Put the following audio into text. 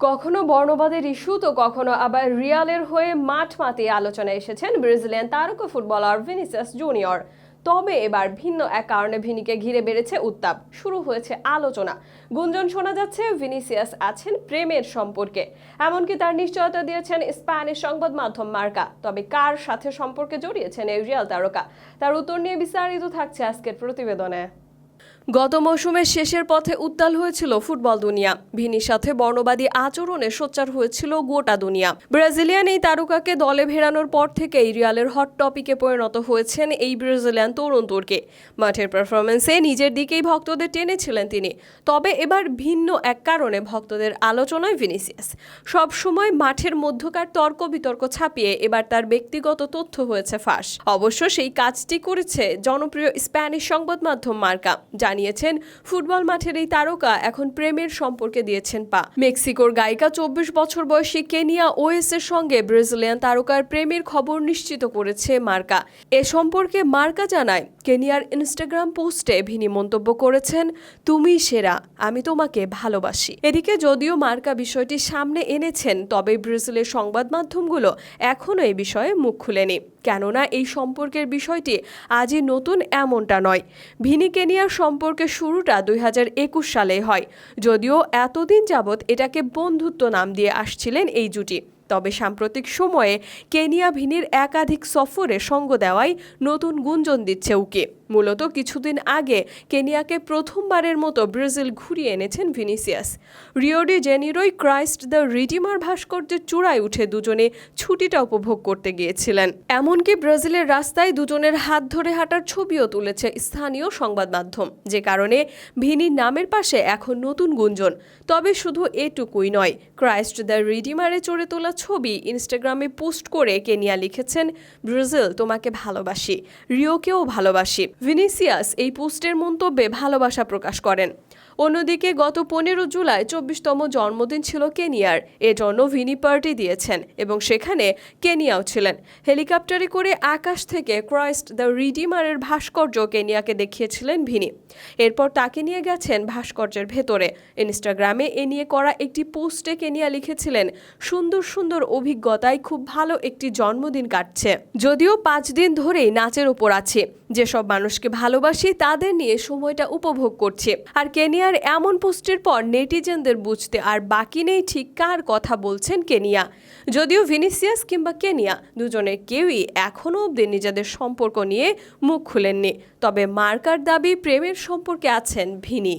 কখনো বর্ণবাদের ইস্যু, তো কখনো আবার রিয়ালের হয়ে মাঠ মাতিয়ে আলোচনায় এসেছেন ব্রাজিলিয়ান তারকা ফুটবলার ভিনিসিয়াস জুনিয়র। তবে এবার ভিন্ন এক কারণে ভিনিকে ঘিরে বেড়েছে উত্তাপ। শুরু হয়েছে আলোচনা। গুঞ্জন শোনা যাচ্ছে, ভিনিসিয়াস আছেন প্রেমের সম্পর্কে। এমনকি তার নিশ্চয়তা দিয়েছেন স্প্যানিশ সংবাদ মাধ্যম মার্কা। তবে কার সাথে সম্পর্কে জড়িয়েছেন এই রিয়াল তারকা? তার উত্তর নিয়ে বিস্তারিত থাকছে আজকের প্রতিবেদনে। গত মৌসুমের শেষের পথে উত্তাল হয়েছিল ফুটবল দুনিয়া। ভিনির সাথে বর্ণবাদী আচরণে সোচ্চার হয়েছিল গোটা দুনিয়া। ব্রাজিলিয়ান এই তারকাকে দলে ভেড়ানোর পর থেকেই রিয়ালের হট টপিকে পরিণত হয়েছেন এই ব্রাজিলিয়ান তরুণ তুর্কি। মাঠের পারফরমেন্সে নিজের দিকেই ভক্তদের টেনেছিলেন তিনি। তবে এবার ভিন্ন এক কারণে ভক্তদের আলোচনায় ভিনিসিয়াস। সব সময় মাঠের মধ্যকার তর্ক বিতর্ক ছাপিয়ে এবার তার ব্যক্তিগত তথ্য হয়েছে ফাঁস। অবশ্য সেই কাজটি করেছে জনপ্রিয় স্প্যানিশ সংবাদ মাধ্যম মার্কা জানিয়েছেন, ফুটবল মাঠের এই তারকা এখন প্রেমের সম্পর্কে দিয়েছেন পা। মেক্সিকোর গায়িকা চব্বিশ বছর বয়সী কেনিয়া ওএস এর সঙ্গে ব্রাজিলিয়ান তারকার প্রেমের খবর নিশ্চিত করেছে মার্কা। এ সম্পর্কে মার্কা জানায়, কেনিয়ার ইনস্টাগ্রাম পোস্টে ভিনি মন্তব্য করেছেন, তুমি সেরা, আমি তোমাকে ভালোবাসি। এদিকে যদিও মার্কা বিষয়টি সামনে এনেছেন, তবে ব্রাজিলের সংবাদ মাধ্যমগুলো এখনও এই বিষয়ে মুখ খুলেনি। কেননা এই সম্পর্কের বিষয়টি আজই নতুন এমনটা নয়। ভিনি কেনিয়ার সম্পর্কের শুরুটা দুই সালে হয়। যদিও এতদিন যাবৎ এটাকে বন্ধুত্ব নাম দিয়ে আসছিলেন এই জুটি। তবে সাম্প্রতিক সময়ে কেনিয়া ভিনির একাধিক সফরে সঙ্গ দেওয়াই নতুন গুঞ্জন দিচ্ছে উকে। মূলত কিছুদিন আগে কেনিয়াকে প্রথমবারের মতো ব্রাজিল ঘুরিয়ে এনেছেন ভিনিসিয়াস। রিওডি জেনিরোই ক্রাইস্ট দ্য রিডিমার ভাস্কর্যের চূড়ায় উঠে দুজনে ছুটিটা উপভোগ করতে গিয়েছিলেন। এমনকি ব্রাজিলের রাস্তায় দুজনের হাত ধরে হাঁটার ছবিও তুলেছে স্থানীয় সংবাদ মাধ্যম। যে কারণে ভিনির নামের পাশে এখন নতুন গুঞ্জন। তবে শুধু এটুকুই নয়, ক্রাইস্ট দ্য রিডিমারে চড়ে তোলা ছবি ইনস্টাগ্রামে পোস্ট করে কেনিয়া লিখেছেন, ব্রাজিল, তোমাকে ভালোবাসি। রিওকেও ভালোবাসি। ভিনিসিয়াস এই পোস্টের মন্তব্যে ভালোবাসা প্রকাশ করেন। অন্যদিকে গত পনেরো জুলাই চব্বিশতম জন্মদিন ছিল কেনিয়ার। এ এজন্য ভিনি পার্টি দিয়েছেন এবং সেখানে কেনিয়াও ছিলেন। হেলিকপ্টারে করে আকাশ থেকে ক্রাইস্ট দ্য রিডিমারের ভাস্কর্য কেনিয়াকে দেখিয়েছিলেন ভিনি। এরপর তাকে নিয়ে গেছেন ভাস্কর্যের ভেতরে। ইনস্টাগ্রামে এ নিয়ে করা একটি পোস্টে কেনিয়া লিখেছিলেন, সুন্দর সুন্দর সুন্দর অভিজ্ঞতায় খুব ভালো একটি জন্মদিন কাটছে। যদিও পাঁচ দিন ধরেই নাচের ওপর আছে। যেসব মানুষকে ভালোবাসি, তাদের নিয়ে সময়টা উপভোগ করছে। আর কেনিয়ার এমন পোস্টের পর নেটিজেনদের বুঝতে আর বাকি নেই ঠিক কার কথা বলছেন কেনিয়া। যদিও ভিনিসিয়াস কিংবা কেনিয়া দুজনের কেউই এখনও অবধি নিজেদের সম্পর্ক নিয়ে মুখ খুলেননি। তবে মার্কার দাবি, প্রেমের সম্পর্কে আছেন ভিনি।